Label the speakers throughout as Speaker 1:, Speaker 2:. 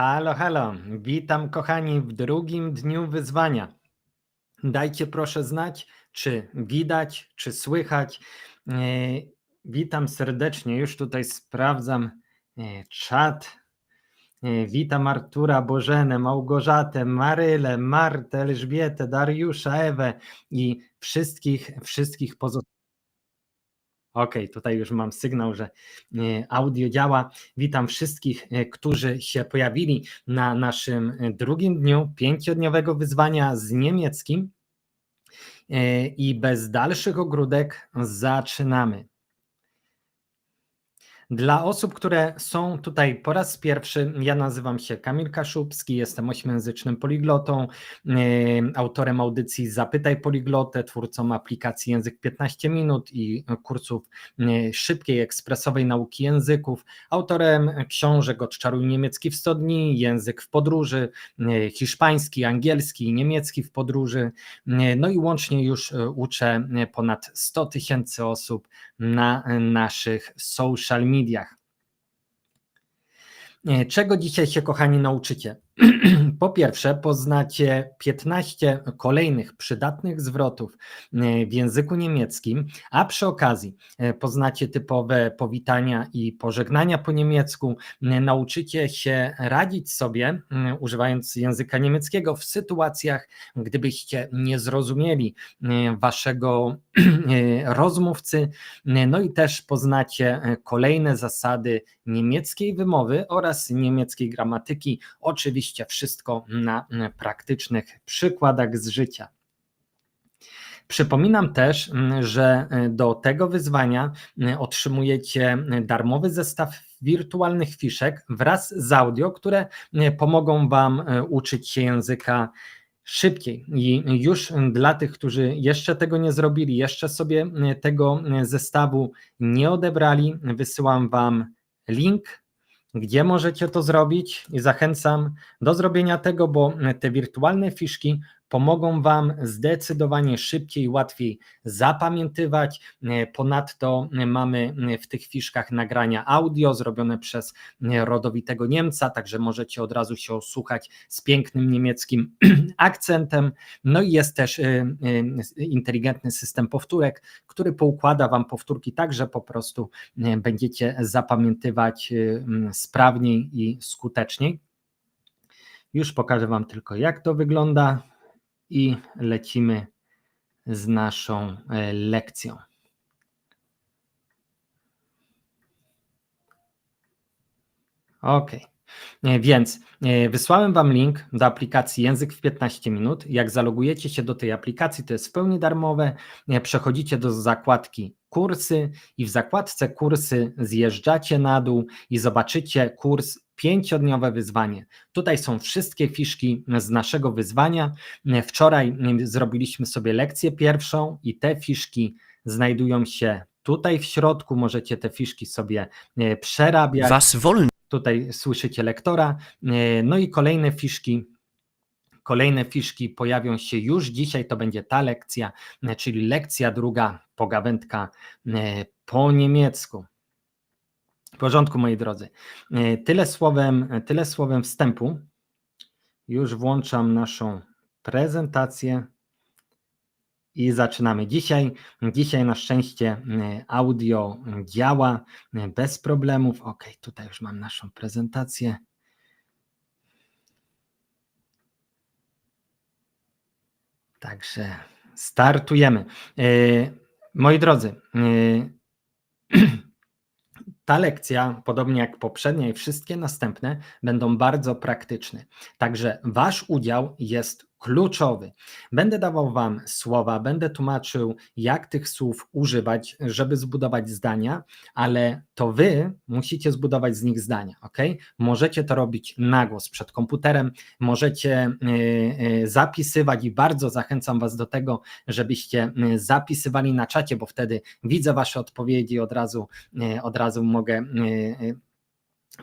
Speaker 1: Halo, halo. Witam kochani w drugim dniu wyzwania. Dajcie proszę znać, czy widać, czy słychać. E, Witam serdecznie. Już tutaj sprawdzam e, czat. E, Witam Artura, Bożenę, Małgorzatę, Marylę, Martę, Elżbietę, Dariusza, Ewę i wszystkich, wszystkich pozostałych. Okej, tutaj już mam sygnał, że e, audio działa. Witam wszystkich, e, którzy się pojawili na naszym e, drugim dniu pięciodniowego wyzwania z niemieckim. I bez dalszych ogródek zaczynamy. Dla osób, które są tutaj po raz pierwszy, ja nazywam się Kamil Kaszubski, jestem ośmiojęzycznym poliglotą, autorem audycji Zapytaj Poliglotę, twórcą aplikacji Język 15 minut i kursów szybkiej, ekspresowej nauki języków, autorem książek Odczaruj niemiecki w 100 dni, Język w podróży, hiszpański, angielski i niemiecki w podróży, no i łącznie już e, uczę ponad 100 tysięcy osób na e, naszych social mediach. E, Czego dzisiaj się, kochani, nauczycie? Po pierwsze, poznacie 15 kolejnych przydatnych zwrotów e, w języku niemieckim, a przy okazji e, poznacie typowe powitania i pożegnania po niemiecku. E, Nauczycie się radzić sobie, używając języka niemieckiego, w sytuacjach, gdybyście nie zrozumieli waszego rozmówcy. No i też poznacie kolejne zasady niemieckiej wymowy oraz niemieckiej gramatyki. Oczywiście wszystko na m, praktycznych przykładach z życia. Przypominam też, m, że e, do tego wyzwania m, otrzymujecie m, darmowy zestaw wirtualnych fiszek wraz z audio, które pomogą Wam uczyć się języka szybciej. I już dla tych, którzy jeszcze tego nie zrobili, jeszcze sobie tego zestawu nie odebrali, wysyłam Wam link gdzie możecie to zrobić? I zachęcam do zrobienia tego, bo te wirtualne fiszki pomogą Wam zdecydowanie szybciej łatwiej zapamiętywać. E, Ponadto mamy w tych fiszkach nagrania audio zrobione przez rodowitego Niemca, także możecie od razu się osłuchać z pięknym niemieckim akcentem. No i jest też e, e, inteligentny system powtórek, który poukłada Wam powtórki tak, że po prostu e, będziecie zapamiętywać e, sprawniej i skuteczniej. Już pokażę Wam tylko, jak to wygląda i lecimy z naszą e, lekcją. Ok. Więc e, wysłałem Wam link do aplikacji Język w 15 minut. Jak zalogujecie się do tej aplikacji, to jest w pełni darmowe. E, Przechodzicie do zakładki kursy i w zakładce kursy zjeżdżacie na dół i zobaczycie kurs pięciodniowe wyzwanie. Tutaj są wszystkie fiszki z naszego wyzwania. Wczoraj zrobiliśmy sobie lekcję pierwszą i te fiszki znajdują się tutaj w środku. Możecie te fiszki sobie e, przerabiać.
Speaker 2: Was wolno
Speaker 1: Tutaj słyszycie lektora. E, No i kolejne fiszki. Kolejne fiszki pojawią się już dzisiaj, to będzie ta lekcja, e, czyli lekcja druga, pogawędka e, po niemiecku. W porządku, moi drodzy. E, Tyle słowem, tyle słowem wstępu. Już włączam naszą prezentację i zaczynamy. Dzisiaj, dzisiaj na szczęście audio działa bez problemów. Ok, tutaj już mam naszą prezentację. Także startujemy. E, Moi drodzy, e, ta lekcja, podobnie jak poprzednia i wszystkie następne, będą bardzo praktyczne. Także Wasz udział jest kluczowy. Będę dawał Wam słowa, będę tłumaczył, jak tych słów używać, żeby zbudować zdania, ale to Wy musicie zbudować z nich zdania, ok? Możecie to robić na głos przed komputerem, możecie y, y, zapisywać i bardzo zachęcam Was do tego, żebyście y, zapisywali na czacie, bo wtedy widzę Wasze odpowiedzi, od razu, od razu mogę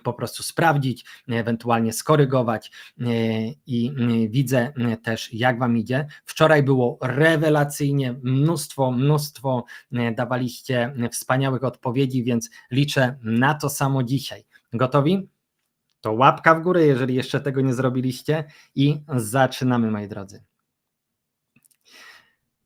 Speaker 1: po prostu sprawdzić, ewentualnie skorygować e, i e, widzę e, też, jak Wam idzie. Wczoraj było rewelacyjnie, mnóstwo, mnóstwo dawaliście wspaniałych odpowiedzi, więc liczę na to samo dzisiaj. Gotowi? to łapka w górę, jeżeli jeszcze tego nie zrobiliście i zaczynamy, moi drodzy.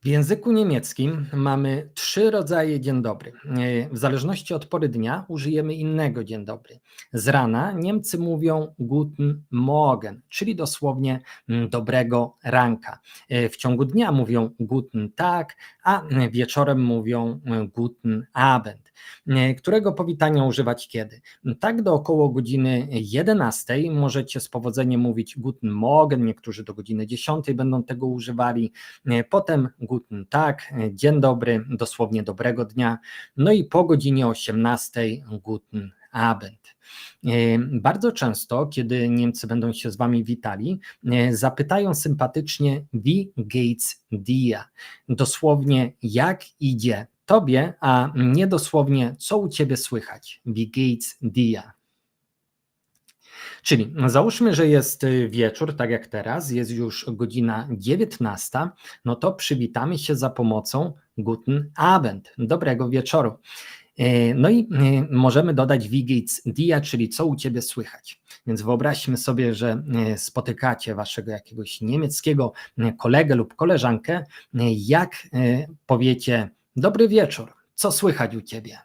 Speaker 1: W języku niemieckim mamy trzy rodzaje dzień dobry. E, w zależności od pory dnia użyjemy innego dzień dobry. Z rana Niemcy mówią Guten Morgen, czyli dosłownie mm, dobrego ranka. E, w ciągu dnia mówią Guten Tag, a wieczorem mówią e, Guten Abend. Którego powitania używać kiedy? Tak do około godziny 11 możecie z powodzeniem mówić Guten Morgen, niektórzy do godziny 10 będą tego używali. Potem Guten Tag, dzień dobry, dosłownie dobrego dnia. No i po godzinie 18 Guten Abend. Bardzo często, kiedy Niemcy będą się z Wami witali, zapytają sympatycznie Wie geht's dir? Dosłownie jak idzie Tobie, a nie dosłownie co u Ciebie słychać. Wie geht's dir? Czyli załóżmy, że jest y, wieczór, tak jak teraz, jest już godzina 19, no to przywitamy się za pomocą Guten Abend, dobrego wieczoru. E, no i y, możemy dodać Wigic dia, czyli co u Ciebie słychać. Więc wyobraźmy sobie, że y, spotykacie Waszego jakiegoś niemieckiego kolegę lub koleżankę, jak powiecie dobry wieczór, co słychać u Ciebie?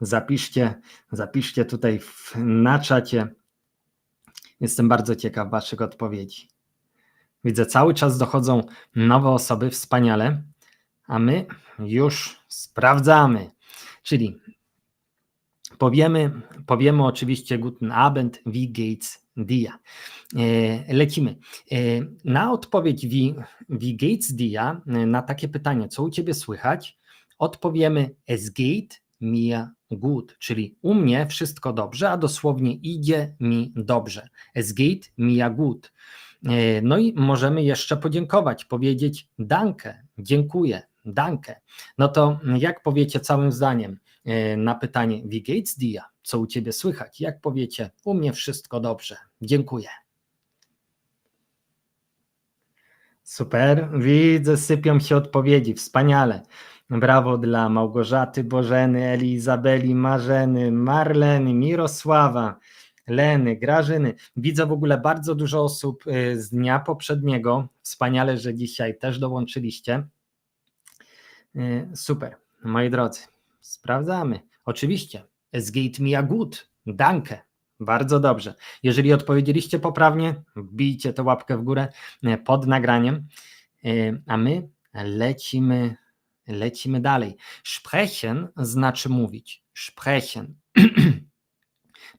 Speaker 1: Zapiszcie, zapiszcie tutaj w, na czacie Jestem bardzo ciekaw Waszych odpowiedzi. Widzę, cały czas dochodzą nowe osoby, wspaniale, a my już sprawdzamy. Czyli powiemy, powiemy oczywiście Guten Abend, wie geht's dir? E, lecimy. E, na odpowiedź wie, wie e, na takie pytanie, co u Ciebie słychać, odpowiemy es geht mir gut, czyli u mnie wszystko dobrze, a dosłownie idzie mi dobrze. Es geht mir gut. E, no i możemy jeszcze podziękować, powiedzieć danke, dziękuję, danke. No to jak powiecie całym zdaniem e, na pytanie wie geht's dir? Co u ciebie słychać? Jak powiecie, u mnie wszystko dobrze, dziękuję. Super, widzę, sypią się odpowiedzi, wspaniale. Brawo dla Małgorzaty, Bożeny, Elizabeli, Marzeny, Marleny, Mirosława, Leny, Grażyny. Widzę w ogóle bardzo dużo osób y, z dnia poprzedniego. Wspaniale, że dzisiaj też dołączyliście. Y, super, moi drodzy, sprawdzamy. Oczywiście, es geht mir gut, danke. Bardzo dobrze. Jeżeli odpowiedzieliście poprawnie, bijcie tę łapkę w górę y, pod nagraniem, a my lecimy Lecimy dalej. Sprechen znaczy mówić. Sprechen.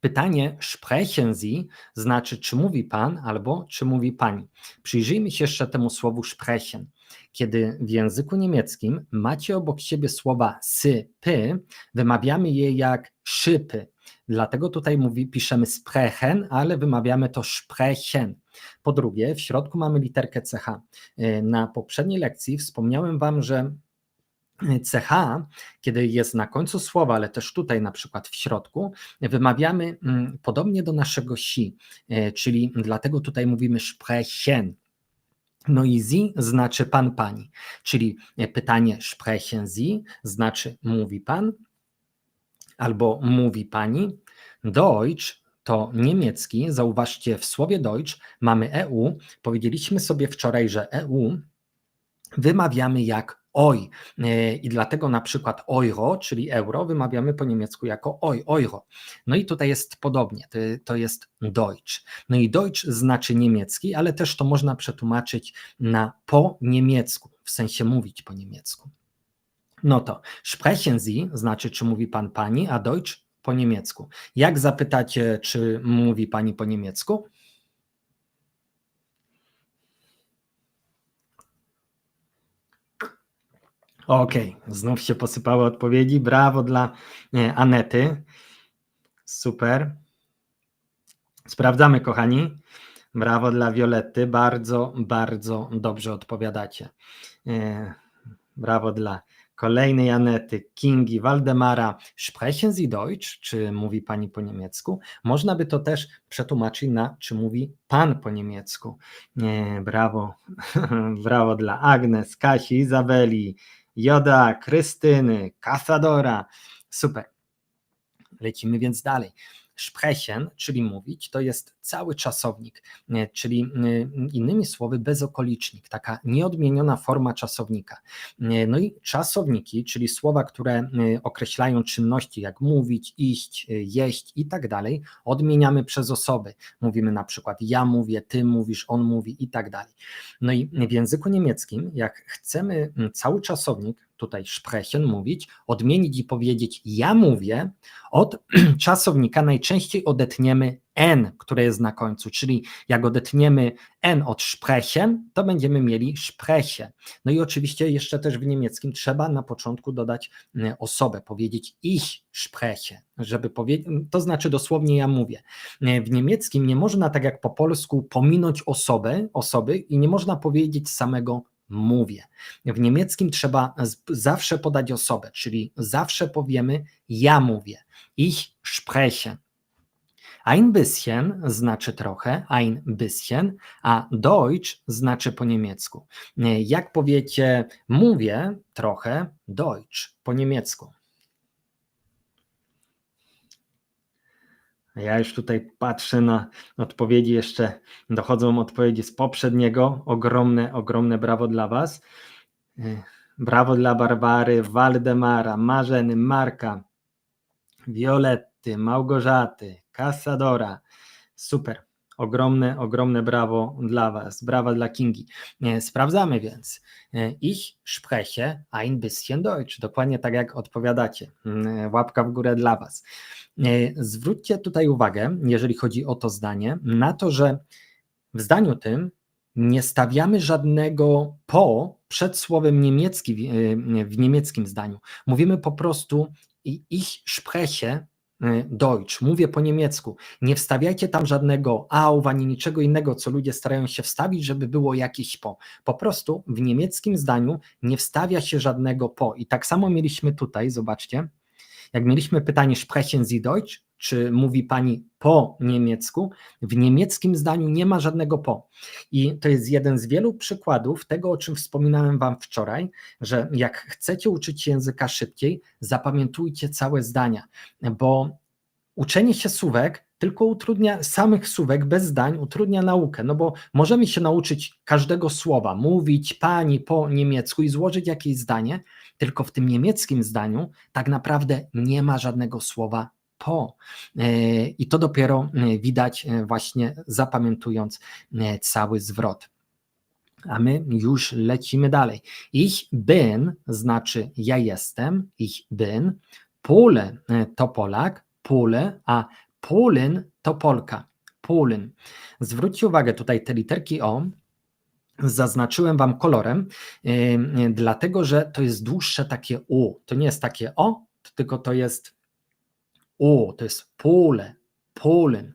Speaker 1: Pytanie sprechen Sie znaczy czy mówi pan albo czy mówi pani. Przyjrzyjmy się jeszcze temu słowu sprechen. Kiedy w języku niemieckim macie obok siebie słowa sy, py, wymawiamy je jak szypy. Dlatego tutaj mówi, piszemy sprechen, ale wymawiamy to sprechen. Po drugie, w środku mamy literkę ch. Na poprzedniej lekcji wspomniałem Wam, że CH, kiedy jest na końcu słowa, ale też tutaj na przykład w środku, wymawiamy mm, podobnie do naszego si, e, czyli dlatego tutaj mówimy sprechen. No i sie znaczy pan, pani, czyli pytanie sprechen sie znaczy mówi pan albo mówi pani. Deutsch to niemiecki, zauważcie w słowie Deutsch mamy EU, powiedzieliśmy sobie wczoraj, że EU wymawiamy jak oj. E, I dlatego na przykład euro, czyli euro, wymawiamy po niemiecku jako oj, euro. No i tutaj jest podobnie, to, to jest Deutsch. No i Deutsch znaczy niemiecki, ale też to można przetłumaczyć na po niemiecku, w sensie mówić po niemiecku. No to sprechen Sie znaczy, czy mówi pan pani, a Deutsch po niemiecku. Jak zapytacie, czy mówi pani po niemiecku? Okej, okay. znów się posypały odpowiedzi. Brawo dla Anety. Super. Sprawdzamy, kochani. Brawo dla Violetty. Bardzo, bardzo dobrze odpowiadacie. E, brawo dla kolejnej Anety, Kingi, Waldemara. Sprechen Sie Deutsch? Czy mówi pani po niemiecku? Można by to też przetłumaczyć na, czy mówi pan po niemiecku. E, brawo. brawo dla Agnes, Kasi, Izabeli. Joda, Krystyny, Kasadora. Super. Lecimy więc dalej. Sprechen, czyli mówić, to jest cały czasownik, e, czyli e, innymi słowy bezokolicznik, taka nieodmieniona forma czasownika. E, No i czasowniki, czyli słowa, które określają czynności jak mówić, iść, jeść i tak dalej, odmieniamy przez osoby. Mówimy na przykład ja mówię, ty mówisz, on mówi i tak dalej. No i w języku niemieckim, jak chcemy cały czasownik, tutaj sprechen mówić, odmienić i powiedzieć ja mówię, od czasownika najczęściej odetniemy n, które jest na końcu, czyli jak odetniemy n od sprechen, to będziemy mieli spreche. No i oczywiście jeszcze też w niemieckim trzeba na początku dodać mm, osobę, powiedzieć ich spreche, żeby powiedzieć, to znaczy dosłownie ja mówię. E, W niemieckim nie można tak jak po polsku pominąć osobę, osoby i nie można powiedzieć samego mówię. W niemieckim trzeba zawsze podać osobę, czyli zawsze powiemy ja mówię. Ich spreche. Ein bisschen znaczy trochę, ein bisschen, a Deutsch znaczy po niemiecku. Jak powiecie mówię trochę, Deutsch po niemiecku. Ja już tutaj patrzę na odpowiedzi, jeszcze dochodzą odpowiedzi z poprzedniego. Ogromne, ogromne brawo dla Was. E, Brawo dla Barbary, Waldemara, Marzeny, Marka, Violetty, Małgorzaty, Casadora. Super. Ogromne, ogromne brawo dla Was. Brawa dla Kingi. E, Sprawdzamy więc. E, Ich spreche ein bisschen Deutsch. Dokładnie tak jak odpowiadacie. Mm, Łapka w górę dla Was. E, Zwróćcie tutaj uwagę, jeżeli chodzi o to zdanie, na to, że w zdaniu tym nie stawiamy żadnego po przed słowem niemiecki w, e, niemieckim zdaniu. Mówimy po prostu ich spreche e, Deutsch, mówię po niemiecku. Nie wstawiajcie tam żadnego auf ani niczego innego, co ludzie starają się wstawić, żeby było jakieś po. Po prostu w niemieckim zdaniu nie wstawia się żadnego po. I tak samo mieliśmy tutaj, zobaczcie, jak mieliśmy pytanie sprechen Sie Deutsch, czy mówi pani po niemiecku, w niemieckim zdaniu nie ma żadnego po. I to jest jeden z wielu przykładów tego, o czym wspominałem wam wczoraj, że jak chcecie uczyć języka szybciej, zapamiętujcie całe zdania, bo uczenie się słówek tylko utrudnia samych słówek bez zdań, utrudnia naukę, no bo możemy się nauczyć każdego słowa, mówić pani po niemiecku i złożyć jakieś zdanie, tylko w tym niemieckim zdaniu tak naprawdę nie ma żadnego słowa po. E, I to dopiero e, widać e, właśnie zapamiętując cały zwrot. A my już lecimy dalej. Ich bin znaczy ja jestem, ich bin. Pole to Polak, Pole, a Polin to Polka. Polin. Zwróćcie uwagę tutaj te literki O. Zaznaczyłem Wam kolorem, e, dlatego że to jest dłuższe takie U. To nie jest takie O, tylko to jest U, to jest pole, Polen.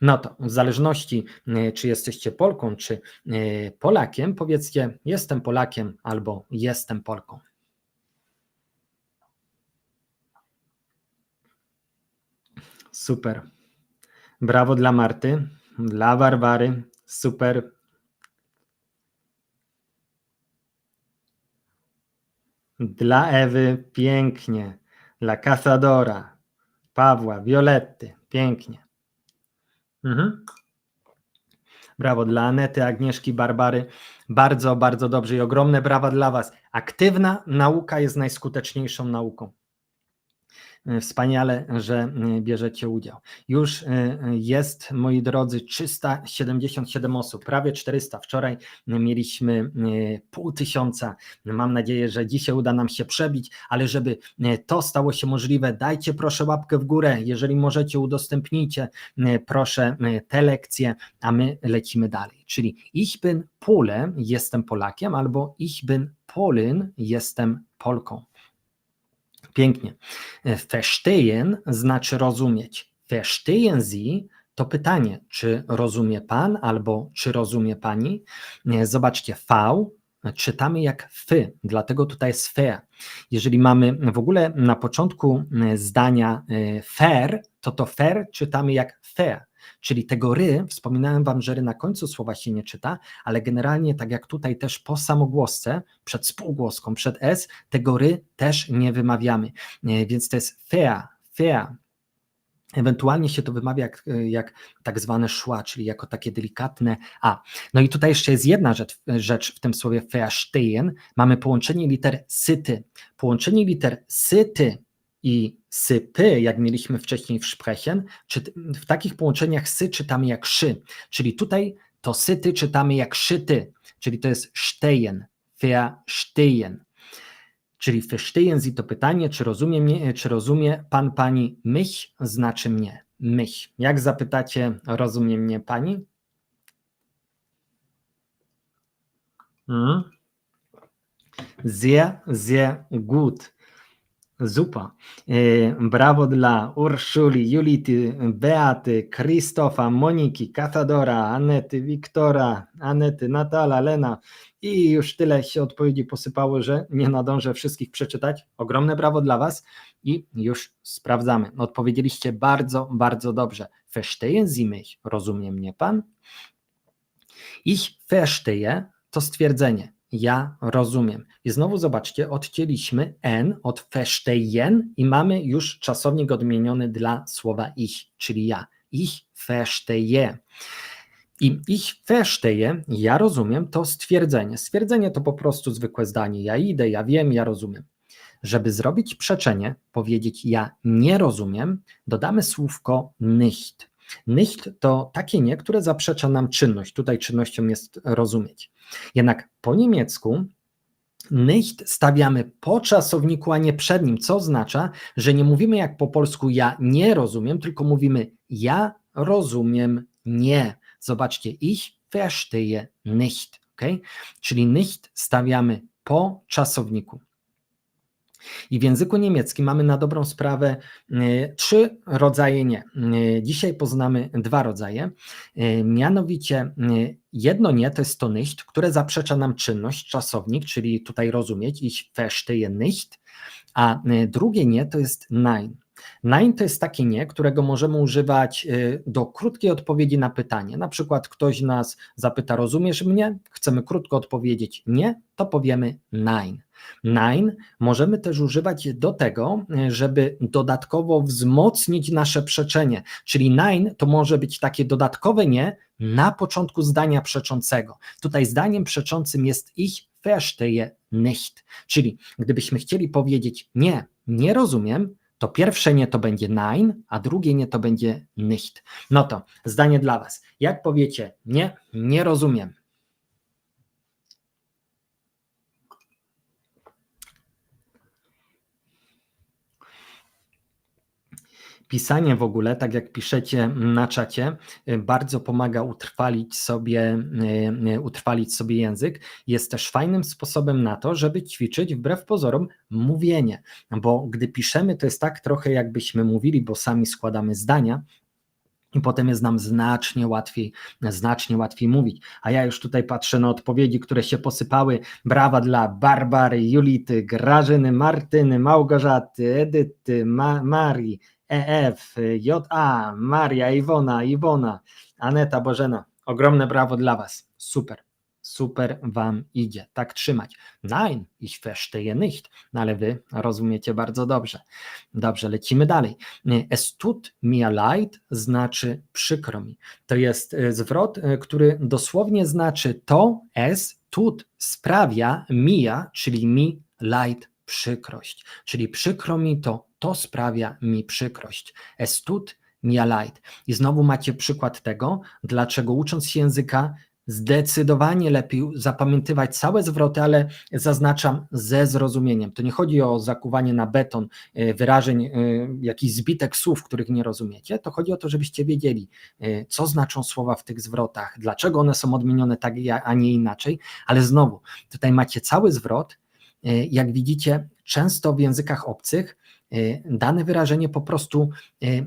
Speaker 1: No to w zależności, e, czy jesteście Polką, czy e, Polakiem, powiedzcie jestem Polakiem albo jestem Polką. Super. Brawo dla Marty, dla Barbary. Super. Dla Ewy pięknie. Dla Casadora, Pawła, Violetty. Pięknie. Mhm. Brawo dla Anety, Agnieszki, Barbary. Bardzo, bardzo dobrze i ogromne brawa dla Was. Aktywna nauka jest najskuteczniejszą nauką. E, Wspaniale, że e, bierzecie udział. Już e, jest, moi drodzy, 377 osób, prawie 400. Wczoraj mieliśmy pół tysiąca. Mam nadzieję, że dzisiaj uda nam się przebić, ale żeby to stało się możliwe, dajcie proszę łapkę w górę. Jeżeli możecie, udostępnijcie proszę te lekcje, a my lecimy dalej. Czyli ich bin Pole, jestem Polakiem, albo ich bin Polin, jestem Polką. Pięknie. Verstehen znaczy rozumieć. Verstehen Sie to pytanie, czy rozumie pan albo czy rozumie pani. E, Zobaczcie, V czytamy jak fy, dlatego tutaj jest fair. Jeżeli mamy w ogóle na początku e, zdania e, fair, to to fair czytamy jak fair. Czyli tego ry, wspominałem wam, że ry na końcu słowa się nie czyta, ale generalnie tak jak tutaj też po samogłosce, przed spółgłoską, przed s, tego ry też nie wymawiamy. E, Więc to jest fair, fair. Ewentualnie się to wymawia jak, jak tak zwane szła, czyli jako takie delikatne a. No i tutaj jeszcze jest jedna rzecz, rzecz w tym słowie verstehen. Mamy połączenie liter syty. Połączenie liter syty i sypy, jak mieliśmy wcześniej w sprechen, czy w takich połączeniach sy czytamy jak szy, czyli tutaj to syty czytamy jak szyty, czyli to jest stehen, verstehen. Czyli verstehen Sie to pytanie, czy rozumie, mnie, czy rozumie pan, pani mich, znaczy mnie, mich. Jak zapytacie, rozumie mnie pani? Hmm? Sehr, sehr gut. Super. E, brawo dla Urszuli, Julity, Beaty, Krzysztofa, Moniki, Katadora, Anety, Wiktora, Anety, Natala, Lena i już tyle się odpowiedzi posypało, że nie nadążę wszystkich przeczytać. Ogromne brawo dla Was i już sprawdzamy. Odpowiedzieliście bardzo, bardzo dobrze. Verstehen Sie mich? Rozumie mnie Pan? Ich verstehe to stwierdzenie ja rozumiem. I znowu zobaczcie, odcięliśmy n od verstehen i mamy już czasownik odmieniony dla słowa ich, czyli ja. Ich verstehe. I ich verstehe, ja rozumiem, to stwierdzenie. Stwierdzenie to po prostu zwykłe zdanie. Ja idę, ja wiem, ja rozumiem. Żeby zrobić przeczenie, powiedzieć ja nie rozumiem, dodamy słówko nicht. Nicht to takie nie, które zaprzecza nam czynność. Tutaj czynnością jest rozumieć. Jednak po niemiecku nicht stawiamy po czasowniku, a nie przed nim, co oznacza, że nie mówimy jak po polsku ja nie rozumiem, tylko mówimy ja rozumiem nie. Zobaczcie, ich verstehe nicht. Okay? Czyli nicht stawiamy po czasowniku. I w języku niemieckim mamy na dobrą sprawę e, trzy rodzaje nie. E, dzisiaj poznamy dwa rodzaje. E, mianowicie jedno nie to jest to nicht, które zaprzecza nam czynność, czasownik, czyli tutaj rozumieć, ich verstehe nicht, a drugie nie to jest nein. Nein to jest takie nie, którego możemy używać do krótkiej odpowiedzi na pytanie. Na przykład ktoś nas zapyta, rozumiesz mnie? Chcemy krótko odpowiedzieć nie, to powiemy nein. Nine możemy też używać do tego, żeby dodatkowo wzmocnić nasze przeczenie, czyli nine to może być takie dodatkowe nie na początku zdania przeczącego. Tutaj zdaniem przeczącym jest ich verstehe nicht, czyli gdybyśmy chcieli powiedzieć nie, nie rozumiem, to pierwsze nie to będzie nein, a drugie nie to będzie nicht. No to zdanie dla Was. Jak powiecie nie, nie rozumiem, pisanie w ogóle, tak jak piszecie na czacie, y, bardzo pomaga utrwalić sobie, y, y, utrwalić sobie język. Jest też fajnym sposobem na to, żeby ćwiczyć wbrew pozorom mówienie, bo gdy piszemy, to jest tak trochę jakbyśmy mówili, bo sami składamy zdania, i potem jest nam znacznie łatwiej, znacznie łatwiej mówić. A ja już tutaj patrzę na odpowiedzi, które się posypały. Brawa dla Barbary, Julity, Grażyny, Martyny, Małgorzaty, Edyty, Ma Marii, EF, JA, Maria, Iwona, Iwona, Aneta, Bożena. Ogromne brawo dla Was. Super. Super Wam idzie. Tak trzymać. Nein, ich verstehe nicht. No ale Wy rozumiecie bardzo dobrze. Dobrze, lecimy dalej. Es tut mir leid znaczy przykro mi. To jest e, zwrot, e, który dosłownie znaczy to es tut sprawia mia, czyli mi leid przykrość. Czyli przykro mi to to sprawia mi przykrość. Es tut mir leid. I znowu macie przykład tego, dlaczego ucząc się języka, zdecydowanie lepiej zapamiętywać całe zwroty, ale zaznaczam ze zrozumieniem. To nie chodzi o zakuwanie na beton e, wyrażeń, e, jakichś zbitek słów, których nie rozumiecie. To chodzi o to, żebyście wiedzieli, e, co znaczą słowa w tych zwrotach, dlaczego one są odmienione tak, a nie inaczej. Ale znowu, tutaj macie cały zwrot. Jak widzicie, często w językach obcych dane wyrażenie po prostu y,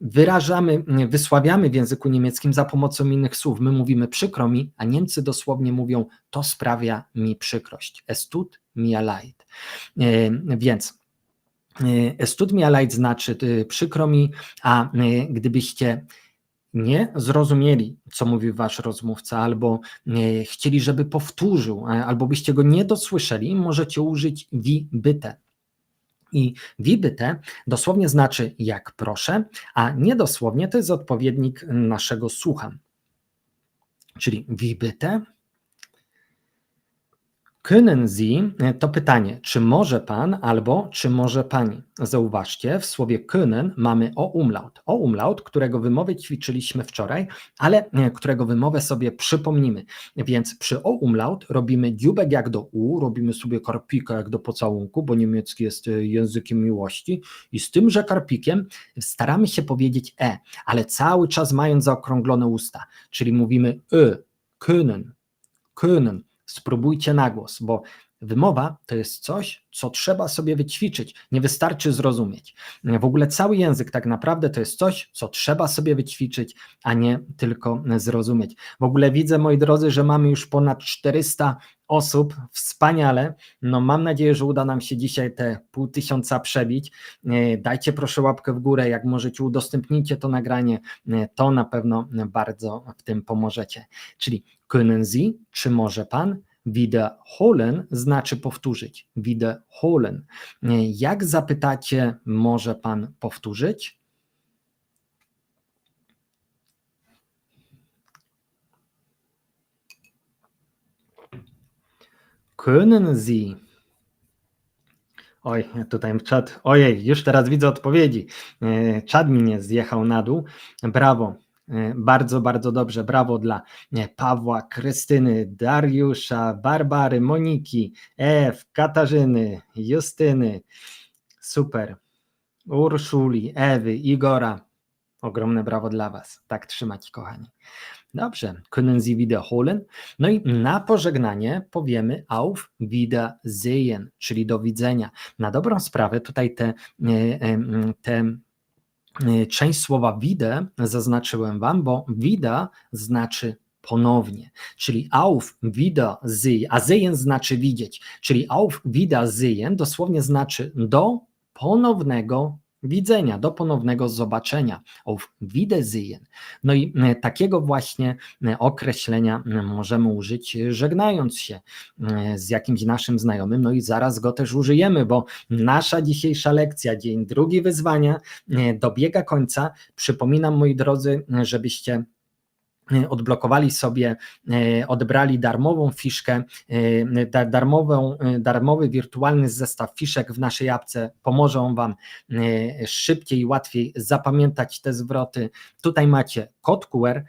Speaker 1: wyrażamy, wysławiamy w języku niemieckim za pomocą innych słów. My mówimy przykro mi, a Niemcy dosłownie mówią to sprawia mi przykrość. Es tut mir leid. Y, więc es tut mir leid znaczy przykro mi, a gdybyście nie zrozumieli, co mówi wasz rozmówca, albo chcieli, żeby powtórzył, albo byście go nie dosłyszeli, możecie użyć wie bitte. I wie bitte dosłownie znaczy jak proszę, a niedosłownie to jest odpowiednik naszego słucham. Czyli wie bitte Können Sie to pytanie, czy może pan albo czy może pani. Zauważcie, w słowie können mamy o umlaut. O umlaut, którego wymowę ćwiczyliśmy wczoraj, ale e, którego wymowę sobie przypomnimy. Więc przy o umlaut robimy dziubek jak do u, robimy sobie karpika jak do pocałunku, bo niemiecki jest e, językiem miłości i z tymże karpikiem staramy się powiedzieć e, ale cały czas mając zaokrąglone usta, czyli mówimy y, können, können spróbujcie na głos, bo wymowa to jest coś, co trzeba sobie wyćwiczyć, nie wystarczy zrozumieć. W ogóle cały język tak naprawdę to jest coś, co trzeba sobie wyćwiczyć, a nie tylko zrozumieć. W ogóle widzę, moi drodzy, że mamy już ponad 400 osób, wspaniale. No mam nadzieję, że uda nam się dzisiaj te pół tysiąca przebić. E, dajcie proszę łapkę w górę, jak możecie udostępnijcie to nagranie, e, to na pewno bardzo w tym pomożecie. Czyli können Sie, czy może Pan? Wiederholen znaczy powtórzyć. Wiederholen. E, jak zapytacie, może Pan powtórzyć? Können Sie? Oj, tutaj czat, ojej, już teraz widzę odpowiedzi. E, czat mi nie zjechał na dół. Brawo, bardzo, bardzo dobrze. Brawo dla e, Pawła, Krystyny, Dariusza, Barbary, Moniki, Ew, Katarzyny, Justyny. Super. Urszuli, Ewy, Igora. Ogromne brawo dla Was. Tak trzymać, kochani. Dobrze, können Sie wiederholen? No i na pożegnanie powiemy auf Wiedersehen, czyli do widzenia. Na dobrą sprawę tutaj te, e, e, te e, część słowa wieder zaznaczyłem Wam, bo wieder znaczy ponownie, czyli auf Wiedersehen, a sehen znaczy widzieć, czyli auf Wiedersehen dosłownie znaczy do ponownego widzenia, do ponownego zobaczenia, auf Wiedersehen. No i e, takiego właśnie e, określenia e, możemy użyć, żegnając się z jakimś naszym znajomym, no i zaraz go też użyjemy, bo nasza dzisiejsza lekcja, dzień drugi wyzwania, dobiega końca. Przypominam, moi drodzy, żebyście odblokowali sobie, e, odbrali darmową fiszkę, e, darmową, darmowy wirtualny zestaw fiszek w naszej apce, pomoże on Wam szybciej i łatwiej zapamiętać te zwroty. Tutaj macie kod QR,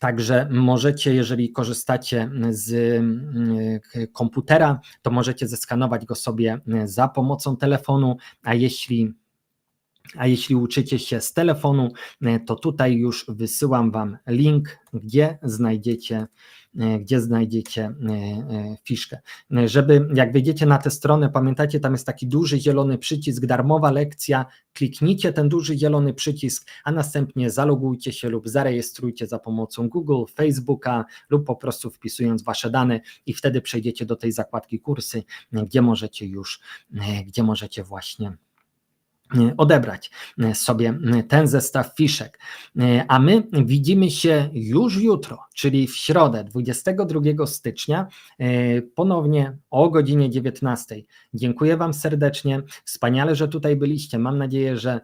Speaker 1: Także możecie, jeżeli korzystacie z komputera, to możecie zeskanować go sobie za pomocą telefonu, a jeśli a jeśli uczycie się z telefonu, e, to tutaj już wysyłam Wam link, gdzie znajdziecie, e, gdzie znajdziecie e, fiszkę. Żeby jak wejdziecie na tę stronę, pamiętacie, tam jest taki duży zielony przycisk, darmowa lekcja, kliknijcie ten duży zielony przycisk, a następnie zalogujcie się lub zarejestrujcie za pomocą Google, Facebooka lub po prostu wpisując Wasze dane i wtedy przejdziecie do tej zakładki kursy, gdzie możecie już, gdzie możecie właśnie odebrać e, sobie e, ten zestaw fiszek. A my widzimy się już jutro, czyli w środę 22 stycznia, ponownie o godzinie 19. Dziękuję Wam serdecznie. Wspaniale, że tutaj byliście. Mam nadzieję, że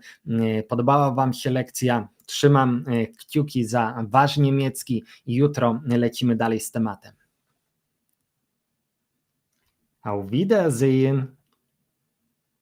Speaker 1: podobała Wam się lekcja. Trzymam kciuki za Wasz niemiecki i jutro lecimy dalej z tematem. Auf Wiedersehen.